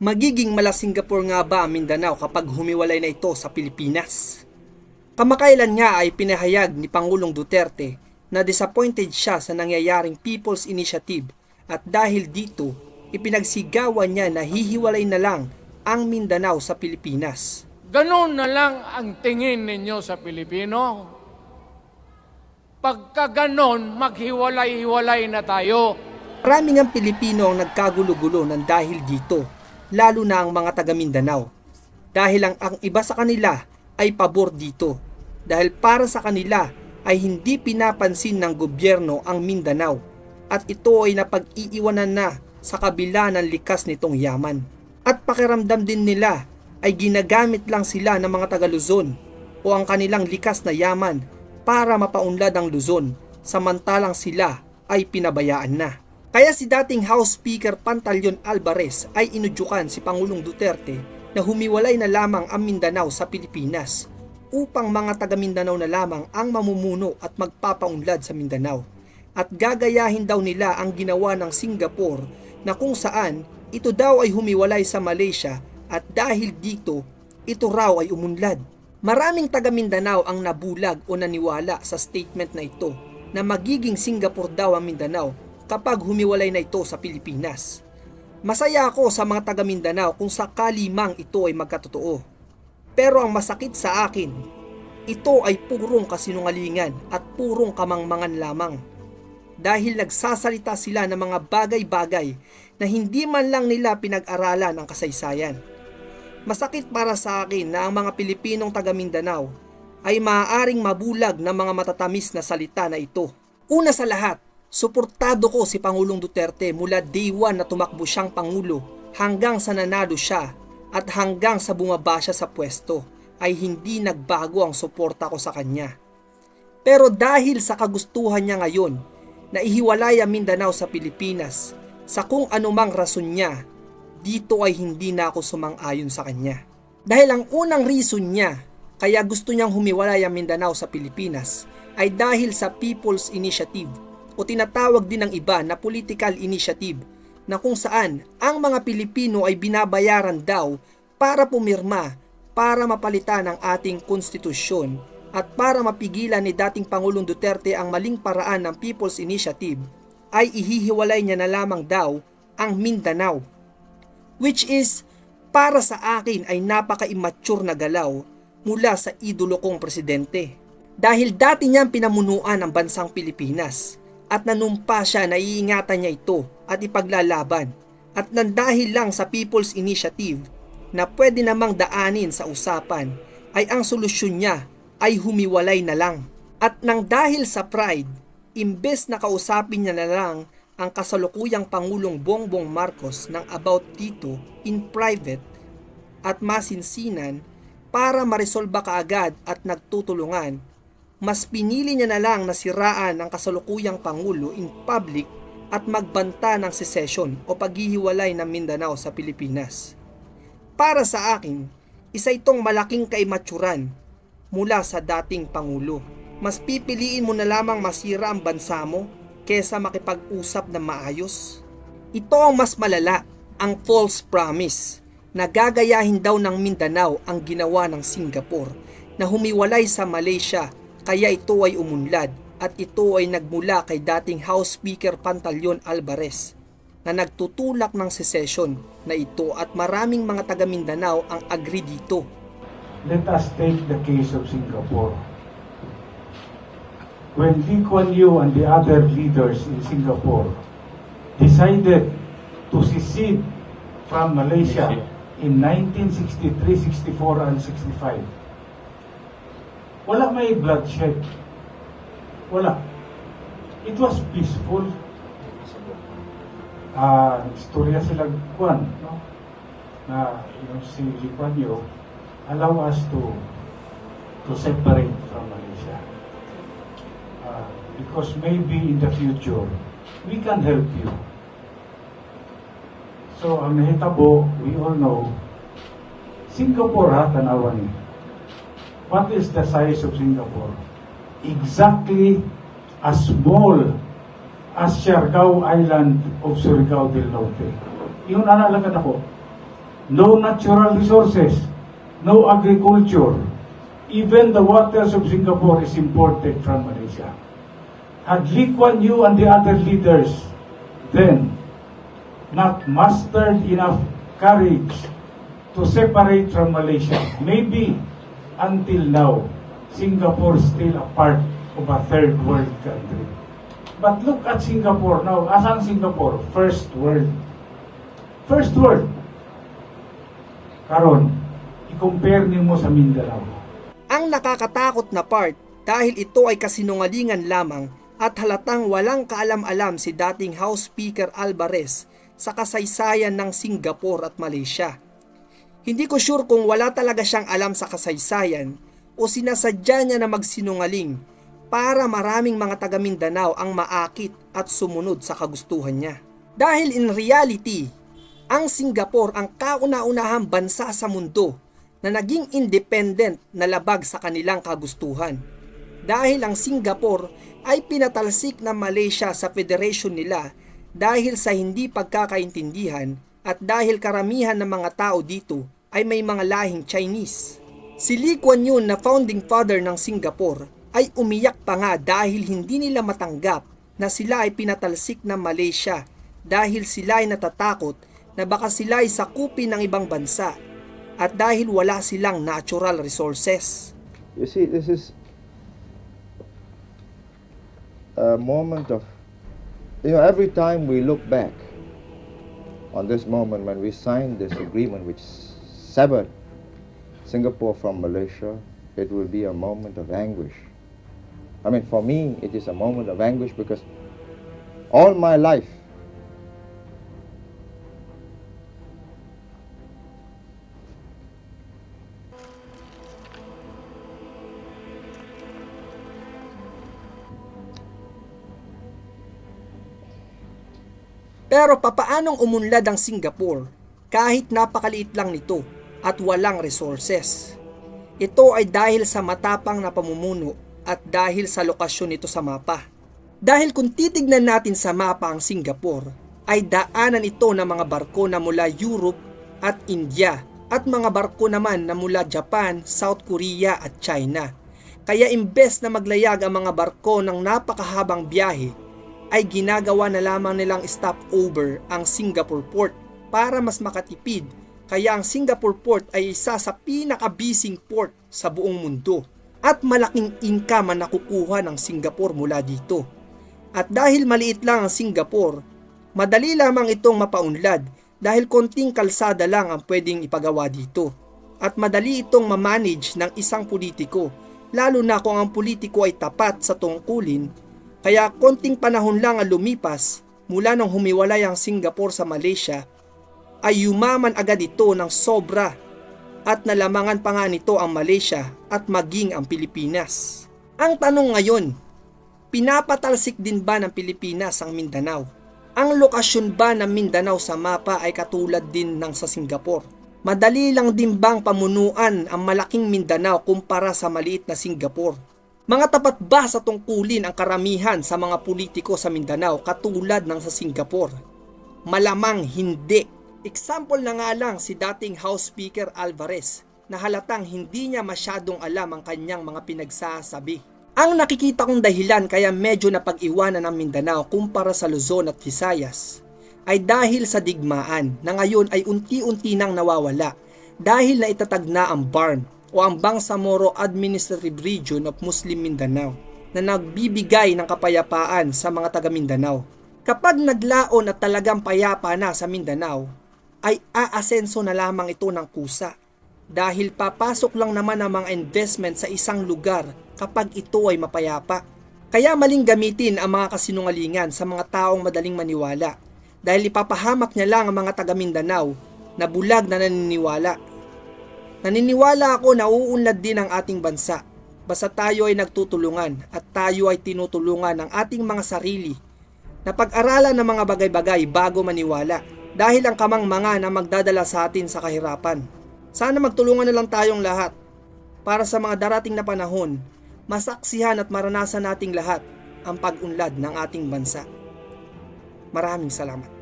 Magiging mala Singapore nga ba ang Mindanao kapag humiwalay na ito sa Pilipinas? Kamakailan nga ay pinahayag ni Pangulong Duterte na disappointed siya sa nangyayaring People's Initiative at dahil dito, ipinagsigawan niya na hihiwalay na lang ang Mindanao sa Pilipinas. Ganon na lang ang tingin ninyo sa Pilipino. Pagka ganon, maghiwalay-hiwalay na tayo. Maraming ang Pilipino ang nagkagulo-gulo ng dahil dito, lalo na ang mga taga Mindanao. Dahil ang, ang iba sa kanila ay pabor dito. Dahil para sa kanila ay hindi pinapansin ng gobyerno ang Mindanao at ito ay napag-iiwanan na sa kabila ng likas nitong yaman. At pakiramdam din nila ay ginagamit lang sila ng mga taga Luzon o ang kanilang likas na yaman para mapaunlad ang Luzon samantalang sila ay pinabayaan na. Kaya si dating House Speaker Pantaleon Alvarez ay inudyukan si Pangulong Duterte na humiwalay na lamang ang Mindanao sa Pilipinas upang mga taga Mindanao na lamang ang mamumuno at magpapaunlad sa Mindanao. At gagayahin daw nila ang ginawa ng Singapore na kung saan ito daw ay humiwalay sa Malaysia at dahil dito, ito raw ay umunlad. Maraming taga Mindanao ang nabulag o naniwala sa statement na ito na magiging Singapore daw ang Mindanao kapag humiwalay na ito sa Pilipinas. Masaya ako sa mga taga Mindanao kung sakali mang ito ay magkatotoo. Pero ang masakit sa akin, ito ay purong kasinungalingan at purong kamangmangan lamang. Dahil nagsasalita sila ng mga bagay-bagay na hindi man lang nila pinag-aralan ang kasaysayan. Masakit para sa akin na ang mga Pilipinong taga Mindanao ay maaaring mabulag ng mga matatamis na salita na ito. Una sa lahat, suportado ko si Pangulong Duterte mula day one na tumakbo siyang Pangulo hanggang sa nanalo siya at hanggang sa bumaba siya sa pwesto ay hindi nagbago ang suporta ko sa kanya. Pero dahil sa kagustuhan niya ngayon na ihiwalay ang Mindanao sa Pilipinas sa kung anumang rason niya, dito ay hindi na ako sumang-ayon sa kanya. Dahil ang unang reason niya kaya gusto niyang humiwalay ang Mindanao sa Pilipinas ay dahil sa People's Initiative o tinatawag din ng iba na political initiative na kung saan ang mga Pilipino ay binabayaran daw para pumirma para mapalitan ang ating konstitusyon at para mapigilan ni dating Pangulong Duterte ang maling paraan ng People's Initiative ay ihihiwalay niya na lamang daw ang Mindanao which is para sa akin ay napaka-immature na galaw mula sa idolo kong presidente. Dahil dati niyang pinamunuan ang bansang Pilipinas at nanumpa siya na iingatan niya ito at ipaglalaban at nang dahil lang sa People's Initiative na pwede namang daanin sa usapan ay ang solusyon niya ay humiwalay na lang. At nang dahil sa pride, imbes na kausapin niya na lang ang kasalukuyang Pangulong Bongbong Marcos ng about dito in private at masinsinan para maresolba kaagad at nagtutulungan, mas pinili niya na lang na siraan ang kasalukuyang Pangulo in public at magbanta ng secession o paghihiwalay ng Mindanao sa Pilipinas. Para sa akin, isa itong malaking kaimaturan mula sa dating Pangulo. Mas pipiliin mo na lamang masira ang bansa mo kesa makipag-usap na maayos. Ito ang mas malala, ang false promise na gagayahin daw ng Mindanao ang ginawa ng Singapore na humiwalay sa Malaysia kaya ito ay umunlad at ito ay nagmula kay dating House Speaker Pantaleon Alvarez na nagtutulak ng secession na ito at maraming mga taga Mindanao ang agree dito. Let us take the case of Singapore. When Lee Kuan Yew and the other leaders in Singapore decided to secede from Malaysia in 1963, 64, and 65, wala may bloodshed. Wala. It was peaceful. Ah, istorya sila kuan, no? Na yung si Lee Kuan Yew allow us to to separate from Malaysia. Uh, because maybe in the future, we can help you. So, ang nahitabo, we all know, Singapore ha, tanawan ni. What is the size of Singapore? Exactly as small as Siargao Island of Surigao del Norte. Yun naalalagan ako. no natural resources, no agriculture. Even the waters of Singapore is imported from Malaysia. Had Lee Kuan Yew and the other leaders then not mustered enough courage to separate from Malaysia, maybe until now, Singapore still a part of a third world country. But look at Singapore now. Asan Singapore? First world. First world. Karon, i-compare nimo sa Mindanao. Ang nakakatakot na part dahil ito ay kasinungalingan lamang at halatang walang kaalam-alam si dating House Speaker Alvarez sa kasaysayan ng Singapore at Malaysia. Hindi ko sure kung wala talaga siyang alam sa kasaysayan o sinasadya niya na magsinungaling para maraming mga taga Mindanao ang maakit at sumunod sa kagustuhan niya. Dahil in reality, ang Singapore ang kauna-unahang bansa sa mundo na naging independent na labag sa kanilang kagustuhan. Dahil ang Singapore ay pinatalsik ng Malaysia sa federation nila dahil sa hindi pagkakaintindihan at dahil karamihan ng mga tao dito ay may mga lahing Chinese. Si Lee Kuan Yew na founding father ng Singapore ay umiyak pa nga dahil hindi nila matanggap na sila ay pinatalsik ng Malaysia dahil sila ay natatakot na baka sila ay sakupin ng ibang bansa at dahil wala silang natural resources. You see, this is a moment of, you know, every time we look back on this moment when we signed this agreement which severed Singapore from Malaysia, it will be a moment of anguish. I mean, for me, it is a moment of anguish because all my life, Pero papaanong umunlad ang Singapore kahit napakaliit lang nito at walang resources? Ito ay dahil sa matapang na pamumuno at dahil sa lokasyon nito sa mapa. Dahil kung titignan natin sa mapa ang Singapore, ay daanan ito ng mga barko na mula Europe at India at mga barko naman na mula Japan, South Korea at China. Kaya imbes na maglayag ang mga barko ng napakahabang biyahe, ay ginagawa na lamang nilang stopover ang Singapore Port para mas makatipid kaya ang Singapore Port ay isa sa pinakabising port sa buong mundo at malaking income ang nakukuha ng Singapore mula dito. At dahil maliit lang ang Singapore, madali lamang itong mapaunlad dahil konting kalsada lang ang pwedeng ipagawa dito. At madali itong mamanage ng isang politiko, lalo na kung ang politiko ay tapat sa tungkulin kaya konting panahon lang ang lumipas mula nang humiwalay ang Singapore sa Malaysia ay yumaman agad ito ng sobra at nalamangan pa nga nito ang Malaysia at maging ang Pilipinas. Ang tanong ngayon, pinapatalsik din ba ng Pilipinas ang Mindanao? Ang lokasyon ba ng Mindanao sa mapa ay katulad din ng sa Singapore? Madali lang din bang pamunuan ang malaking Mindanao kumpara sa maliit na Singapore? Mga tapat ba sa tungkulin ang karamihan sa mga politiko sa Mindanao katulad ng sa Singapore? Malamang hindi. Example na nga lang si dating House Speaker Alvarez na halatang hindi niya masyadong alam ang kanyang mga pinagsasabi. Ang nakikita kong dahilan kaya medyo napag-iwanan ng Mindanao kumpara sa Luzon at Visayas ay dahil sa digmaan na ngayon ay unti-unti nang nawawala dahil na itatag na ang BARM o ang Bangsamoro Administrative Region of Muslim Mindanao na nagbibigay ng kapayapaan sa mga taga Mindanao. Kapag naglaon at talagang payapa na sa Mindanao, ay aasenso na lamang ito ng kusa dahil papasok lang naman ang mga investment sa isang lugar kapag ito ay mapayapa. Kaya maling gamitin ang mga kasinungalingan sa mga taong madaling maniwala dahil ipapahamak niya lang ang mga taga Mindanao na bulag na naniniwala. Naniniwala ako na uunlad din ang ating bansa basta tayo ay nagtutulungan at tayo ay tinutulungan ng ating mga sarili na pag-aralan ng mga bagay-bagay bago maniwala dahil ang kamang mga na magdadala sa atin sa kahirapan. Sana magtulungan na lang tayong lahat para sa mga darating na panahon, masaksihan at maranasan nating lahat ang pag-unlad ng ating bansa. Maraming salamat.